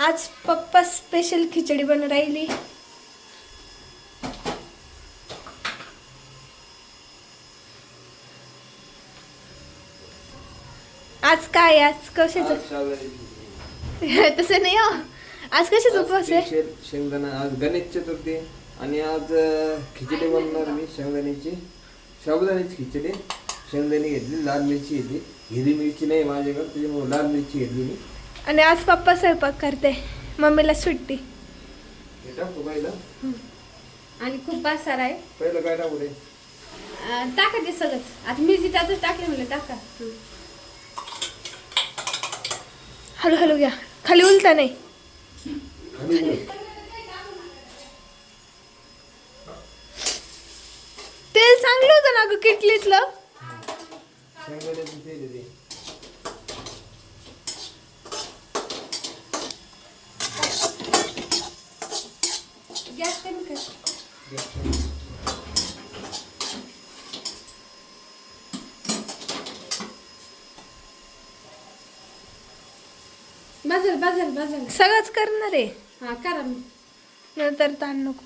आज पप्पा स्पेशल खिचडी बनवून राहिली. आज काय? आज कशाच? तसं नाही हो. आज कशाच उपवास आहे? शेंगदाणा आज गणेश चतुर्थी आणि आज खिचडी बनवणार मी शेंगदाण्याची. साबुदाण्याची खिचडी. शेंगदाणे घेतली लाल मिरची घेतली. हिरवी मिरची नाही माझ्याकडे त्याच्यामुळे लाल मिरची घेतली मी. आणि आज पप्पा स्वयंपाक करते. मम्मीला सुट्टी. आणि खूप बासार आहे. पहिलं काय टाकू टाका ते सगळंच आता मिरची त्यातच टाकली म्हणलं टाका. हळू हळू घ्या. खाली उलटा नाही. तेल चांगलं होतं ना ग किटलीतलं? शेंगदाण्याचं तेल आहे ते. गॅस कमी कर बाजल बाजल बाजल सगळंच करणार आहे. हा करा मग. नंतर ताण नको.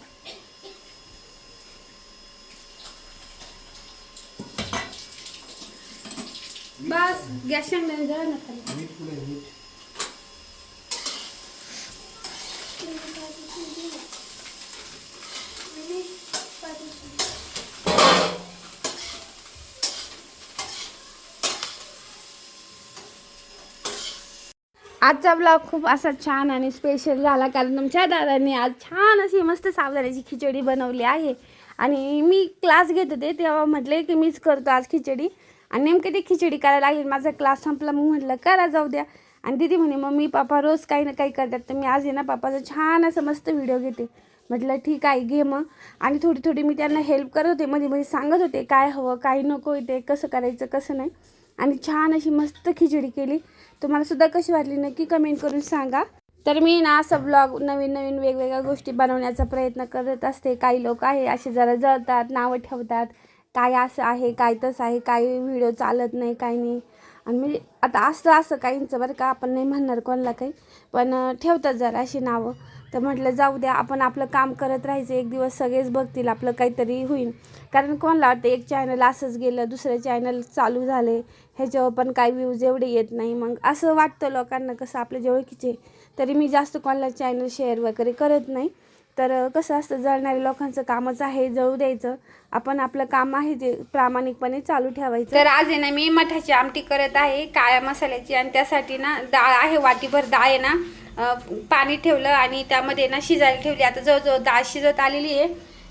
बस गॅस शेंगदाणे जरा ना खाली. मीठ पुढे मीठ. आजचा ब्लॉग खूप असा छान आणि स्पेशल झाला कारण तुमच्या दादांनी आज छान अशी मस्त सावधानाची खिचडी बनवली आहे. आणि मी क्लास घेत होते तेव्हा म्हटले की मीच करतो आज खिचडी. आणि नेमकं ती खिचडी करायला लागेल. माझा क्लास संपला मग म्हटलं करा जाऊ द्या. आणि दीदी म्हणे मम्मी पापा रोज काही ना काही करतात तर मी आज आहे ना पापाचा छान असं मस्त व्हिडिओ घेते. म्हटलं ठीक आहे घे मग. आणि थोडी थोडी मी त्यांना हेल्प करत होते. मध्ये मध्ये सांगत होते काय हवं काय नको ते कसं करायचं कसं नाही. आणि छान अशी मस्त खिचडी केली. तुम्हाला सुद्धा कशी वाटली नक्की कमेंट करून सांगा. तर मी ना असं ब्लॉग नवीन नवीन वेगवेगळ्या गोष्टी बनवण्याचा प्रयत्न करत असते. काही लोक आहे असे जरा जळतात नावं ठेवतात. काय असं आहे काय तसं आहे काही व्हिडिओ चालत नाही काही नाही. आणि म्हणजे आता असं असं काहींचं बरं का आपण नाही म्हणणार कोणाला काही. पण ठेवतात जरा अशी नावं. तर म्हटलं जाऊ द्या आपण आपलं काम करत राहायचं एक दिवस सगळेच बघतील आपलं काहीतरी होईल. कारण कोणाला वाटतं एक चॅनल असंच गेलं दुसरं चॅनल चालू झाले ह्याच्यावर पण काही व्ह्यूज एवढे येत नाही. मग असं वाटतं लोकांना कसं आपल्या जवळकीचे तरी मी जास्त कोणाला चॅनल शेअर वगैरे करत नाही. तर कसं असतं जळणाऱ्या लोकांचं कामच आहे जळू द्यायचं. आपण आपलं काम आहे जे प्रामाणिकपणे चालू ठेवायचं. तर आज आहे ना मी मठाची आमटी करत आहे काळ्या मसाल्याची. आणि त्यासाठी ना डाळ आहे वाटीभर डाळ आहे ना पाणी ठेवलं आणि त्यामध्ये ना शिजायला ठेवली. आता जवळजवळ डाळ शिजत आलेली आहे.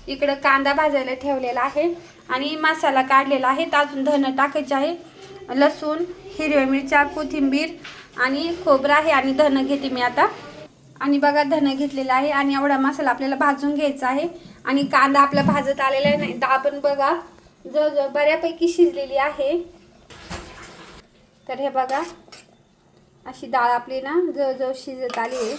इकडं कांदा भाजायला ठेवलेला आहे आणि मसाला काढलेला आहे. तर अजून धनं टाकायचे आहे. लसूण हिरव्या मिरच्या कोथिंबीर आणि खोबरं आहे आणि धनं घेते मी आता. आणि बघा धनं घेतलेला आहे आणि एवढा मसाला आपल्याला भाजून घ्यायचा आहे. आणि कांदा आपला भाजत आलेला आहे. नाही डाळ आपण बघा जवळजवळ बऱ्यापैकी शिजलेली आहे. तर हे बघा अशी डाळ आपली ना जवळजवळ शिजत आली आहे.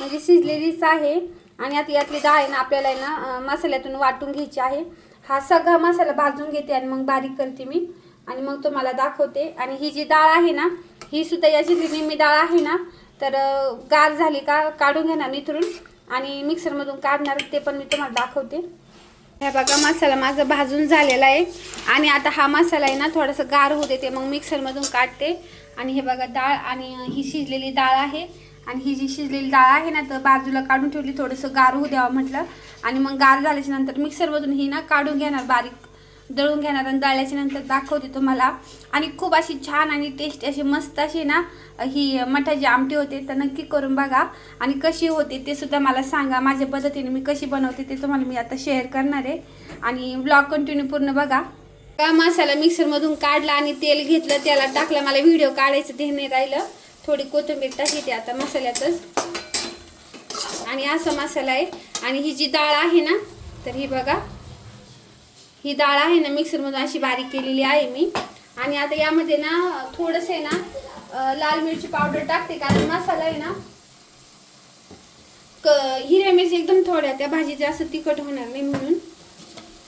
म्हणजे शिजलेलीच आहे. आणि आता यातली डाळ आहे ना आपल्याला आहे ना मसाल्यातून वाटून घ्यायची आहे. हा सगळा मसाला भाजून घेते आणि मग बारीक करते मी. आणि मग तुम्हाला दाखवते. आणि ही जी डाळ आहे ना ही सुद्धा याची जी निम्मी डाळ आहे ना तर गार झाली का काढून घेणार निथरून आणि मिक्सरमधून काढणार ते पण मी तुम्हाला दाखवते. हे बघा मसाला माझा भाजून झालेला आहे. आणि आता हा मसाला आहे ना थोडंसं गार होते ते मग मिक्सरमधून काढते. आणि हे बघा डाळ आणि ही शिजलेली डाळ आहे. आणि ही जी शिजलेली डाळ आहे ना तर बाजूला काढून ठेवली थोडंसं गार होऊ द्यावं म्हटलं. आणि मग गार झाल्याच्यानंतर मिक्सरमधून ही ना काढून घेणार बारीक दळून घेणार आणि दळल्याच्या नंतर दाखवते तुम्हाला. आणि खूप अशी छान आणि टेस्ट अशी मस्त अशी ना ही मठाची आमटी होते तर नक्की करून बघा. आणि कशी होते ते सुद्धा मला सांगा. माझ्या पद्धतीने मी कशी बनवते ते तुम्हाला मी आता शेअर करणार आहे. आणि ब्लॉग कंटिन्यू पूर्ण बघा. का मसाला मिक्सरमधून काढला आणि तेल घेतलं त्याला टाकलं. मला व्हिडिओ काढायचं ते नाही राहिलं. थोडी कोथिंबीर टाकली ते आता मसाल्यातच. आणि असा मसाला आहे. आणि ही जी डाळ आहे ना तर ही बघा. ही डाळ आहे ना मिक्सरमधून अशी बारीक केलेली आहे मी. आणि आता यामध्ये ना थोडंसं आहे ना लाल मिरची पावडर टाकते कारण मसाला आहे ना क हिरव्या मिरची एकदम थोड्या त्या भाजी जास्त तिखट होणार नाही म्हणून.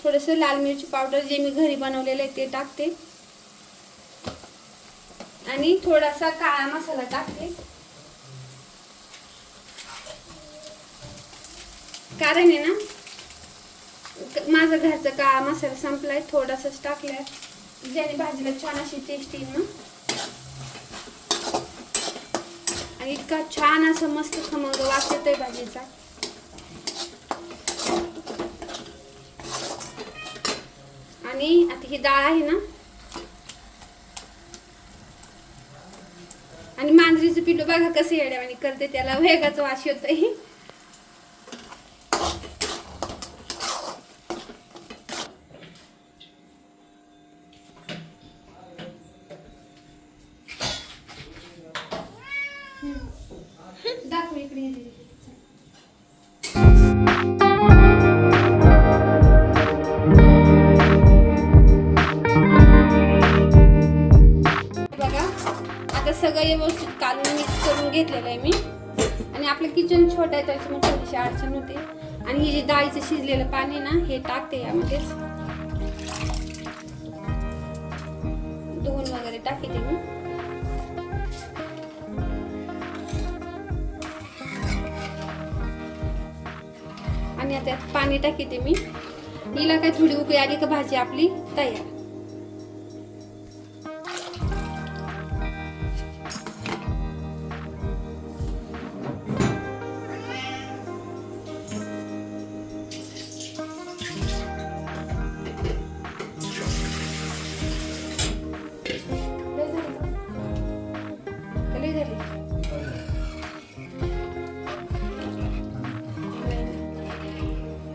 थोडंसं लाल मिरची पावडर जे मी घरी बनवलेलं आहे ते टाकते. आणि थोडासा काळा मसाला टाकते. कारण आहे ना माझा घरचा काळा मसाला संपलाय थोडासाच टाकलाय. ज्याने भाजीला छान अशी टेस्ट येईल ना. आणि इतका छान असं मस्त खमंग वास येतोय भाजीचा. आणि आता ही डाळ आहे ना. आणि मांजरीचं पिठू बघा कसं आणि करते त्याला वेगाचा वास येतोय. घेतलेलं आहे मी. आणि आपलं किचन छोटं आहे त्याच्यामुळे थोडीशी अडचण होते. आणि हे जे डाळीचं शिजलेलं पाणी ना हे टाकते यामध्येच. धुवून वगैरे टाकते मी. आणि आता पाणी टाकते मी. हिला काय थोडी उकळी आली का भाजी आपली? तयार.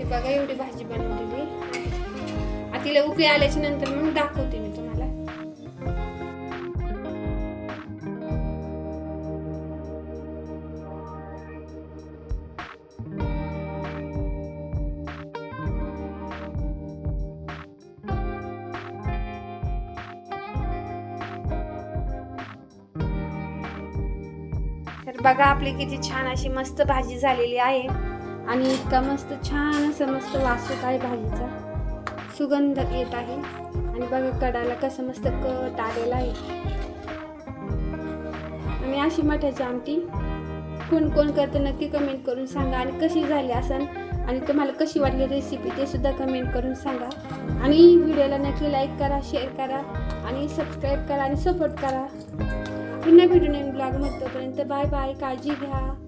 बघा एवढी भाजी बनवलेली. आता तिला उकळी आल्याच्यानंतर मग दाखवते मी तुम्हाला. तर बघा आपली किती छान अशी मस्त भाजी झालेली आहे. आणि इतका मस्त छान असं मस्त वास आहे भाजीचा. सुगंध येत आहे. आणि बघा कडाला कसं मस्त कट आलेला आहे. आणि अशी मठाची आमटी. कोण कोण करतं नक्की कमेंट करून सांगा. आणि कशी झाली असन आणि तुम्हाला कशी वाटली रेसिपी ते सुद्धा कमेंट करून सांगा. आणि व्हिडिओला नक्की लाईक करा शेअर करा. आणि सबस्क्राईब करा आणि सपोर्ट करा. पुन्हा भेटून येईन ब्लॉगमध्ये तोपर्यंत बाय बाय काळजी घ्या.